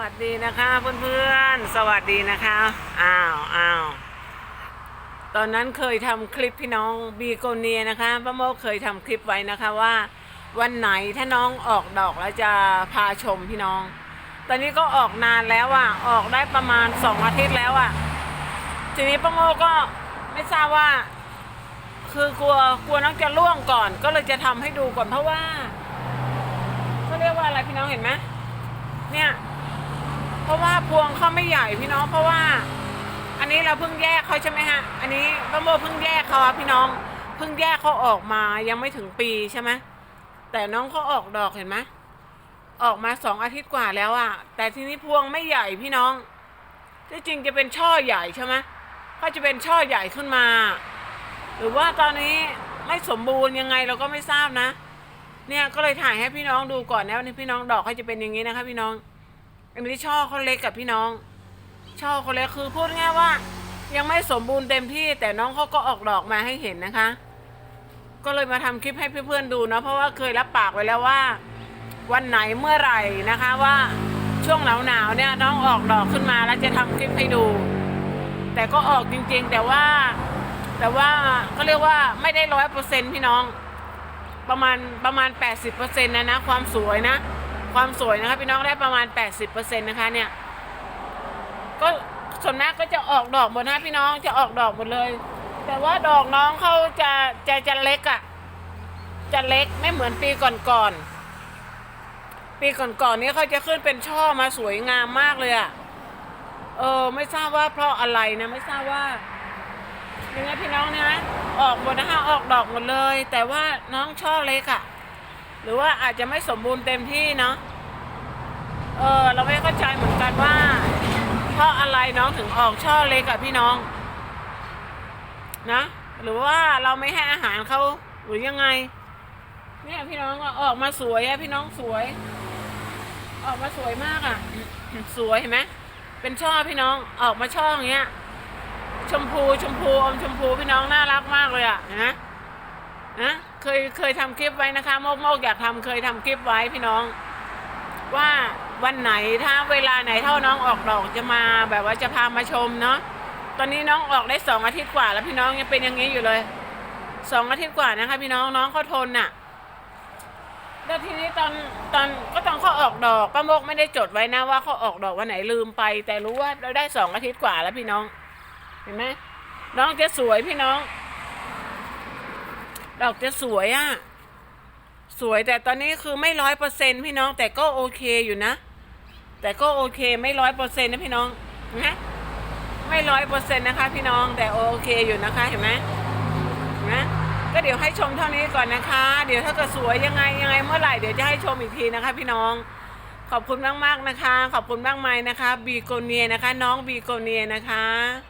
วัสดีนะคะเพื่อนๆ สวัสดีนะคะ อ้าวอ้าวตอนนั้นเคยทำคลิปพี่น้องบีโกเนียนะคะป้าโมกเคยทำคลิปไว้นะคะว่า วันไหนถ้าน้องออกดอกแล้วจะพาชมพี่น้อง ตอนนี้ก็ออกนานแล้วอะออกได้ประมาณสองอาทิตย์แล้วอะทีนี้ป้าโมกก็ไม่ทราบว่า คือกลัวกลัวน้องจะล่วงก่อน ก็เลยจะทำให้ดูก่อนเพราะว่าเขาเรียกว่าอะไรพี่น้องเห็นไหมเนี่ย ราะว่าพวงเขาไม่ใหญ่พี่น้องเพราะว่า อันนี้เราเพิ่งแยกเขาใช่ไหมฮะ อันนี้ป้าโมเพิ่งแยกเขาพี่น้อง เพิ่งแยกเขาออกมายังไม่ถึงปีใช่ไหมแต่น้องเขาออกดอกเห็นไหมออกมาสองอาทิตย์กว่าแล้วอะแต่ทีนี้พวงไม่ใหญ่พี่น้องที่จริงจะเป็นช่อใหญ่ใช่ไหมก็จะเป็นช่อใหญ่ขึ้นมา หรือว่าตอนนี้ไม่สมบูรณ์ยังไงเราก็ไม่ทราบนะ เนี่ยก็เลยถ่ายให้พี่น้องดูก่อนนะว่าพี่น้องดอกเขาจะเป็นอย่างนี้นะคะพี่น้อง อันนี้ช่อเขาเล็กกับพี่น้อง ช่อเขาเล็กคือพูดง่ายว่า ยังไม่สมบูรณ์เต็มที่ แต่น้องเขาก็ออกดอกมาให้เห็นนะคะ ก็เลยมาทำคลิปให้เพื่อนๆดูนะเพราะว่าเคยรับปากไว้แล้วว่า วันไหนเมื่อไหร่นะคะว่าช่วงหนาวๆเนี่ยน้องออกดอกขึ้นมาแล้วจะทำคลิปให้ดู แต่ก็ออกจริงๆ แต่ว่าแต่ว่าก็เรียกว่าไม่ได้ร้อยเปอร์เซ็นพี่น้อง ประมาณประมาณ80%นะนะความสวยนะ ความสวยนะคะพี่น้องได้ประมาณ 80%นะคะเนี่ย ก็ส่วนมากก็จะออกดอกหมดนะพี่น้องจะออกดอกหมดเลย แต่ว่าดอกน้องเขาจะจะจะเล็กอะ่ะ จะเล็กไม่เหมือนปีก่อนๆปีก่อนๆนี้เขาจะขึ้นเป็นช่อมาสวยงามมากเลยอะ่ะเออไม่ทราบว่าเพราะอะไรนะไม่ทราบว่ายังไงพี่น้องนะออกหมดนะคะออกดอกหมดเลย แต่ว่าน้องช่อเล็กอะ หรือว่าอาจจะไม่สมบูรณ์เต็มที่เนาะเออเราไม่เข้าใจเหมือนกันว่า เพราะอะไรน้องถึงออกช่อเล็กอะพี่น้อง นะ หรือว่าเราไม่ให้อาหารเขาหรือยังไง เนี่ยพี่น้องอออกมาสวยอะพี่น้องสวย ออกมาสวยมากอะสวยเห็นไหมเป็นช่อพี่น้องออกมาช่ออย่างเงี้ย ชมพูชมพูอมชมพูพี่น้องน่ารักมากเลยอะนะนะ เคยเคยทำคลิปไว้นะคะโมกโมกอยากทำเคยทำคลิปไว้พี่น้อง ว่าวันไหนถ้าเวลาไหนเท่าน้องออกดอกจะมาแบบว่าจะพามาชมเนาะตอนนี้น้องออกได้สองอาทิตย์กว่า แล้วพี่น้องยังเป็นอย่างนี้อยู่เลยสองอาทิตย์กว่านะคะ พี่น้องน้องเขาทนน่ะแล้วทีนี้ตอนตอนก็ตอนเขาออกดอกป้าโมกไม่ได้จดไว้นะว่าเขาออกดอกวันไหนลืมไป แต่รู้ว่าเราได้สองอาทิตย์กว่าแล้วพี่น้อง เห็นไหมน้องจะสวยพี่น้อง ดอกจะสวยอะ่ะ สวยแต่ตอนนี้คือไม่ร้อยเปอร์เซ็นพี่น้อง แต่ก็โอเคอยู่นะ แต่ก็โอเคไม่ร้อยเปอร์เซ็นนะพี่น้องนะไม่ร้อยเปอร์เซ็นนะคะ พี่น้องแต่โอเคอยู่นะคะเห็นไหมนะก็เดี๋ยวให้ชมเท่านี้ก่อนนะคะ เดี๋ยวถ้าเกิดสวยยังไงยังไงเมื่อไหร่เดี๋ยวจะให้ชมอีกทีนะคะ พี่น้องขอบคุณมากๆนะคะ ขอบคุณมากมายนะคะ บีโกเนียนะคะ น้องบีโกเนียนะคะ